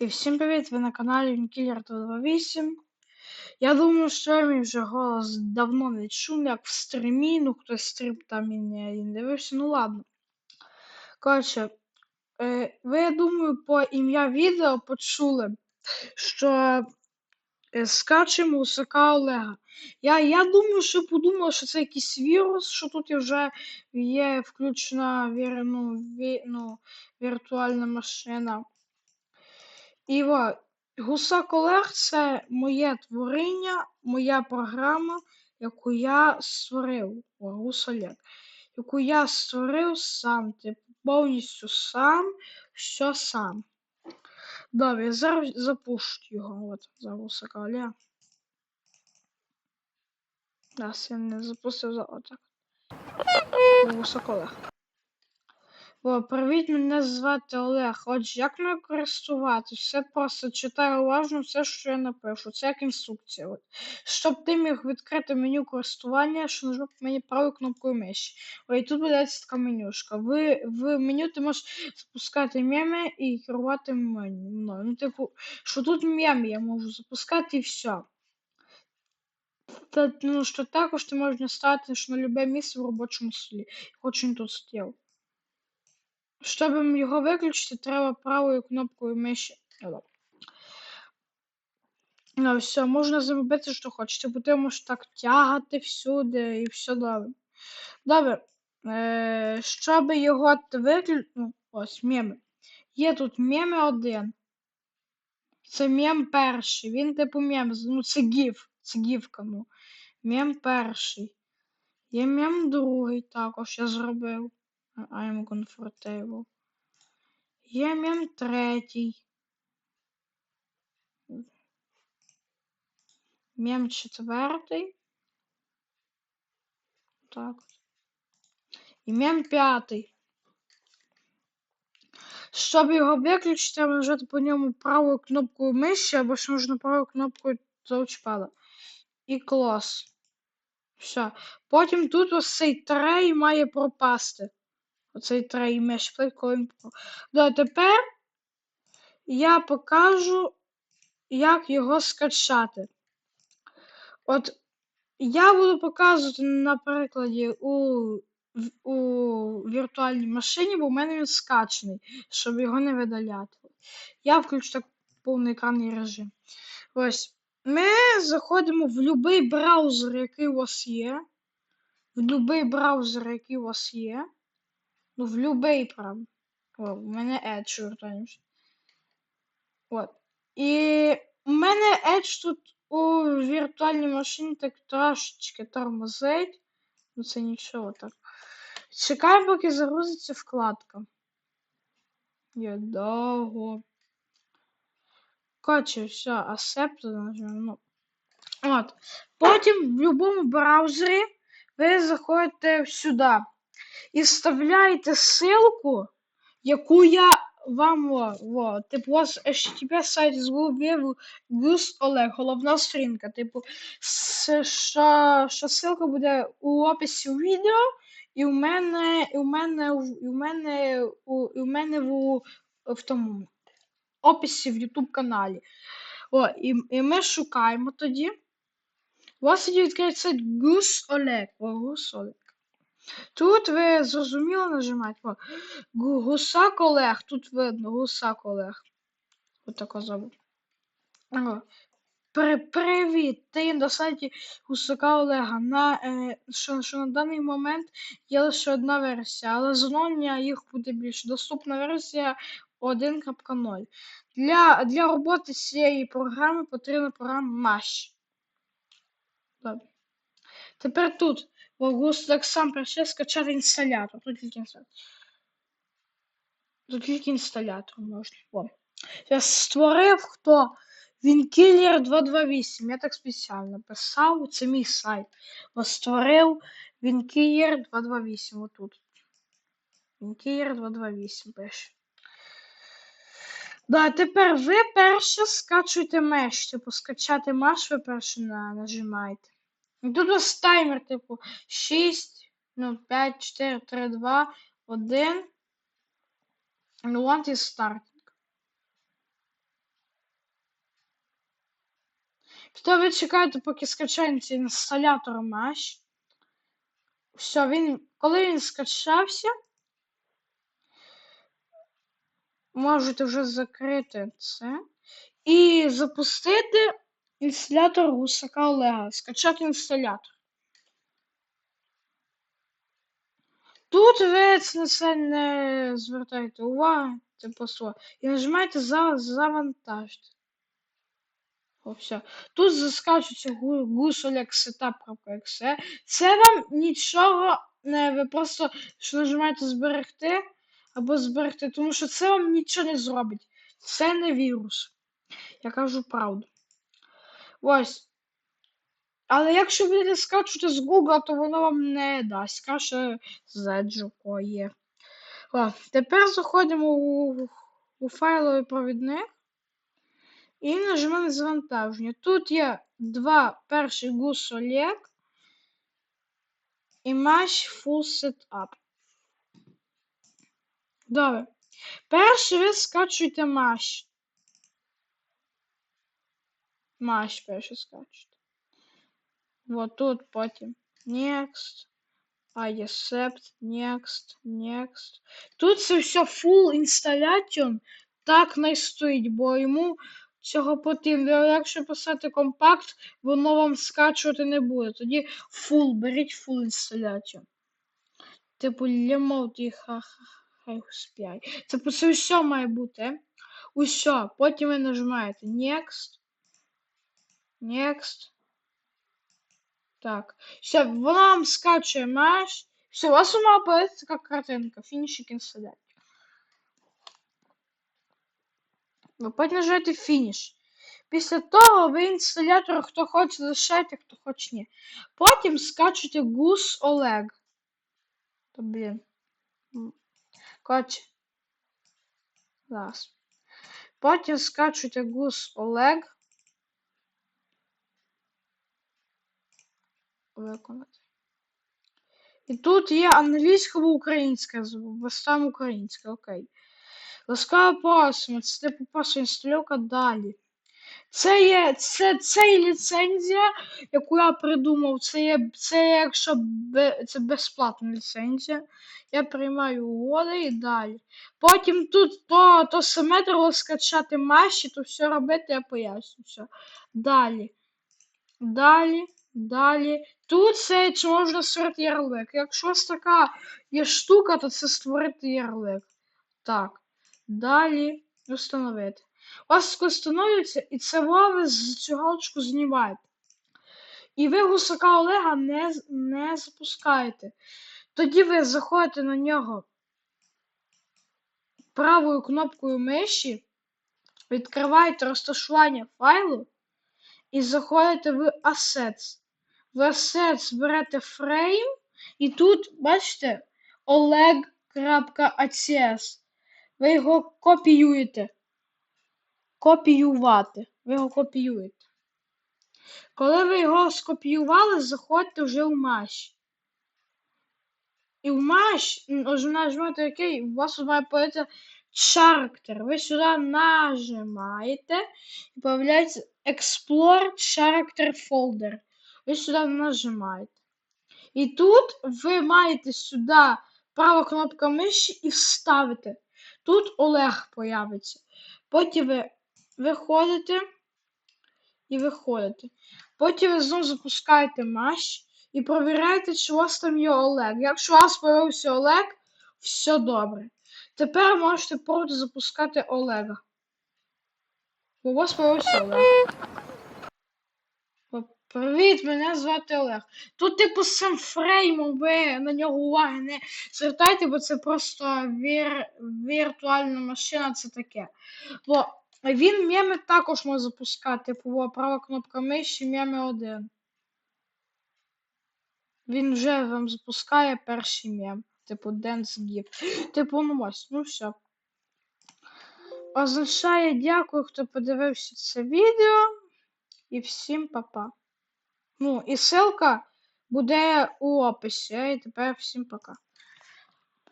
І всім привіт! Ви на каналі Вінкілер 228. Я думаю, що мій вже голос давно не чув, як в стрімі, ну хтось стрім там і не, дивився, ну ладно. Коротше, е, ви, я думаю, по ім'я відео почули, що е, скачемо Усака Олега. Я, я думаю, що подумав, що це якийсь вірус, що тут вже є включена ну, ві, ну, віртуальна машина. І от, Гусак Олег це моє творіння, моя програма, яку я створив. Гус Олег, яку я створив сам, типу, повністю сам, що сам. Добре, зараз запущу його. От, за Гусака Олега. Раз я не запустив за отак. Гусак Олег. Привіт, мене звати Олег. Отже, як нею користуватися? Просто читай уважно все, що я напишу. Це як інструкція. От. Щоб ти міг відкрити меню користування, що нажми мені правою кнопкою миші. Ой, тут буде така менюшка. В, в меню ти можеш запускати меми і керувати мною. Ну, типу, що тут меми я можу запускати і все. Та, ну, що також ти можеш настати що на любе місце в робочому столі. Хоч він тут стояв. Щоб його виключити, треба правою кнопкою миші. Ну, все, можна зробити, що хочете, ти можеш так тягати всюди і все добре. Добре. Е, Щоб його виключити. Ну, ось меми. Є тут меми один. Це мем перший. Він типу мем. Ну, це гіф. Це гіфка, ну. Мем перший. Є мем другий також я зробив. I'm comfortable. Є мем третій. Мем четвертий. Так. І мем п'ятий. Щоб його виключити, треба нажати по ньому правою кнопкою миші, або ж можна правою кнопкою заучпада. І клас. Все. Потім тут ось цей трей має пропасти. Оцей трей попав. Да, тепер я покажу, як його скачати. От я буду показувати на прикладі у у віртуальній машині, бо в мене він скачений, щоб його не видаляти. Я включу так повний екранний режим. Ось. Ми заходимо в будь-який браузер, який у вас є. В будь-який браузер, який у вас є. Ну, в любий прям. О, в мене Edge вертаємося. От. І у мене Edge тут у віртуальній машині так трошечки тормозить. Ну це нічого так. Чекай, поки загрузиться вкладка. Є довго. Коротше, все, accept нажмемо. Ну. От. Потім в будь-якому браузері ви заходите сюди і вставляєте ссылку, яку я вам во, типу, у вас HTTP сайт з Google Гус Олег, головна сторінка. Типу, що, ссылка буде у описі відео, і у мене, і у мене, і у мене, і у мене в, в тому описі в YouTube каналі. О, і, і ми шукаємо тоді. У вас тоді відкриється Гус Олег. О, Гус Олег. Тут ви зрозуміло нажимаєте. Гусак Олег. Тут видно Гусак Олег. Отако зробив. При, привіт! Ти на сайті Гусака Олега. На, е, що, що на даний момент є лише одна версія, але з оновлення їх буде більше. Доступна версія 1.0. Для для роботи цієї програми потрібна програма Mash. Добре. Тепер тут Гус так сам прийшли скачати інсталятор. Тут тільки інсталятор. Тут тільки інсталятор можна. О. Я створив хто? Вінкілер 228. Я так спеціально писав. Це мій сайт. О, створив Вінкілер 228. Отут. Вінкілер 228 пише. Да, тепер ви перше скачуєте меш. Типу, скачати маш ви перше нажимаєте. Тут ось таймер, типу, 6, ну, 5, 4, 3, 2, 1. Ну, want is starting. То ви чекаєте, поки скачається інсталятор Mesh. Все, він, коли він скачався, можете вже закрити це. І запустити інсталятор гусака Олега. Скачати інсталятор. Тут ви на це не звертайте увагу, це просто. І нажимаєте завантажити. О, все. Тут заскачується gusolexsetup.exe. Це вам нічого не ви просто що нажимаєте зберегти або зберегти, тому що це вам нічого не зробить. Це не вірус. Я кажу правду. Ось. Але якщо будете скачувати з Google, то воно вам не дасть. Каже Зеджуко є. О, тепер заходимо у, у файловий провідник і нажимаємо завантаження. Тут є два перші Oleg і Mesh Full Setup. Добре. Перше ви скачуєте Mesh. Mesh перше скачуєте. Вот тут потім Next. I Accept, Next, Next. Тут це все full installation. Так не стоїть, бо йому цього потрібно. Але Якщо писати компакт, воно вам скачувати не буде. Тоді full, беріть full installation. Типу Remote і HSPI. Типу це все має бути. Усе. Потім ви нажимаєте Next. Next. Так. Все, вам скачує маш. Все, у вас мала появиться така картинка. Фінішик інсталляції. Ви потім нажимаєте фініш. Після того ви інсталятор, хто хоче залишайте, хто хоче ні. Потім скачуйте GUS Олег. Та блін. Коротше. Зараз. Потім скачуйте GUS Олег. Виконати. І тут є англійська або українська, там українська, окей. Ласкаво просимо, це типу просто інстальовка далі. Це є це, це є ліцензія, яку я придумав. Це є, це є, якщо бе, це безплатна ліцензія. Я приймаю угоди і далі. Потім тут то, то саме треба скачати маші, то все робити, я поясню. Все. Далі. Далі. Далі. Тут це чи можна створити ярлик. Якщо вас така є штука, то це створити ярлик. Так. Далі встановити. Вас встановлюється, і це з цю галочку знімаєте. І ви гусака Олега не, не запускаєте. Тоді ви заходите на нього правою кнопкою миші, відкриваєте розташування файлу і заходите в Assets. В Assets берете фрейм, і тут, бачите, oleg.acs. Ви його копіюєте. Копіювати. Ви його копіюєте. Коли ви його скопіювали, заходьте вже в Маш. І в Маш, нажимаєте ОК, у вас має появитися Character. Ви сюди нажимаєте і появляється Explore Character Folder. Ви сюди нажимаєте. І тут ви маєте сюди права кнопка миші і вставити. Тут Олег появиться. Потім ви виходите і виходите. Потім ви знову запускаєте маш і провіряєте, чи у вас там є Олег. Якщо у вас появився Олег, все добре. Тепер можете просто запускати Олега. У вас появився Олег. Привіт, мене звати Олег. Тут, типу, цим фреймом ви на нього уваги не звертайте, бо це просто вір... віртуальна машина, це таке. Бо він меми також може запускати, типу, права кнопка миші, меми 1. Він вже вам запускає перший мем. Типу Dance Gift. Типу, ну ось, ну все. Означає дякую, хто подивився це відео. І всім па-па. Ну, і ссылка буде у описі. І тепер всім пока.